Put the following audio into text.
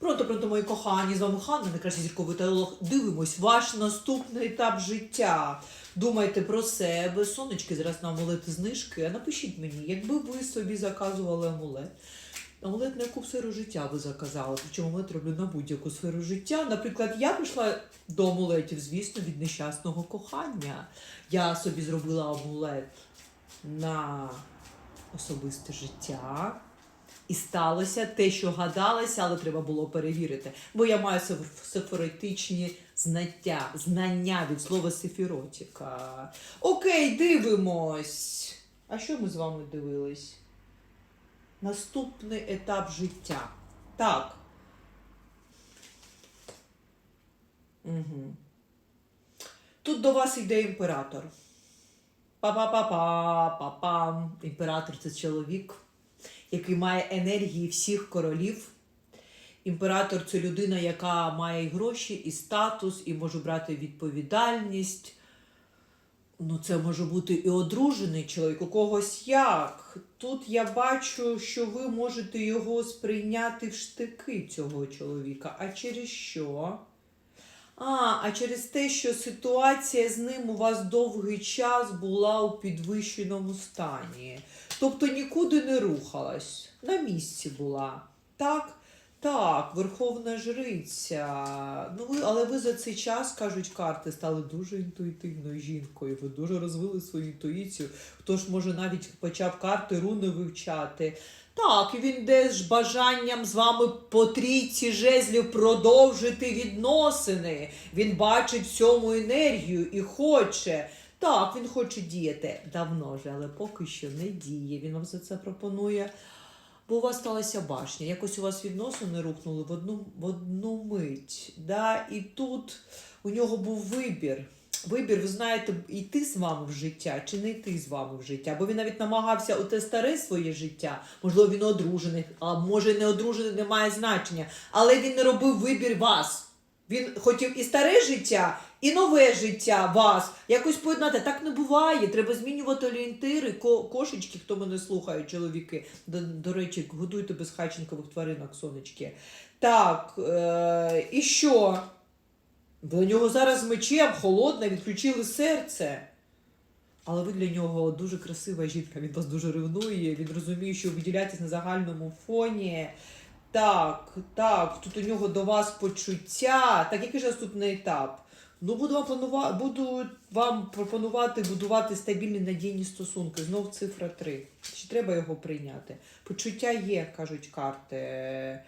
Пронто, пронто, мої кохані, з вами Ханна, найкращий зірковий теолог. Дивимось ваш наступний етап життя. Думайте про себе, сонечки, зараз на амулети знижки. А напишіть мені, якби ви собі заказували амулет. Амулет на яку сферу життя ви заказали. Причому амулет роблю на будь-яку сферу життя. Наприклад, я прийшла до амулетів, звісно, від нещасного кохання. Я собі зробила амулет на особисте життя. І сталося те, що гадалося, але треба було перевірити. Бо я маю сеф- знаття, знання від слова сефіротіка. Окей, дивимось. А що ми з вами дивились? Наступний етап життя. Так. Угу. Тут до вас йде імператор. Па-па-па-па, па-пам. Імператор це чоловік, який має енергії всіх королів. Імператор це людина, яка має і гроші, і статус, і може брати відповідальність. Ну, це може бути і одружений чоловік, у когось як. Тут я бачу, що ви можете його сприйняти в штики цього чоловіка. А через що? А, а через те, що ситуація з ним у вас довгий час була у підвищеному стані. Тобто нікуди не рухалась, на місці була. Так? Так, Верховна Жриця. Ну, ви, але ви за цей час, кажуть карти, стали дуже інтуїтивною жінкою. Ви дуже розвили свою інтуїцію. Хто ж може навіть почав карти руни вивчати. Так, він йде з бажанням з вами по трійці жезлів продовжити відносини. Він бачить в цьому енергію і хоче. Так, він хоче діяти давно вже, але поки що не діє. Він вам за це пропонує. Бо у вас сталася башня, якось у вас відносини рухнули в одну, в одну мить. Да? І тут у нього був вибір. Вибір, ви знаєте, йти з вами в життя чи не йти з вами в життя. Бо він навіть намагався оте старе своє життя, можливо, він одружений, а може не одружений, не має значення. Але він не робив вибір вас. Він хотів і старе життя, і нове життя вас якось поєднати. Так не буває. Треба змінювати орієнтири, ко- кошечки, хто мене слухає, чоловіки. До, до речі, годуйте безхатченкових тваринок, сонечки. Так, е- і що? Для нього зараз мечем холодне, відключили серце. Але ви для нього дуже красива жінка, він вас дуже ревнує, він розуміє, що ви на загальному фоні. Так, так, тут у нього до вас почуття. Так, який ж наступний етап? Ну, буду вам планувати, буду вам пропонувати будувати стабільні надійні стосунки. Знов цифра 3. Чи треба його прийняти? Почуття є, кажуть карти.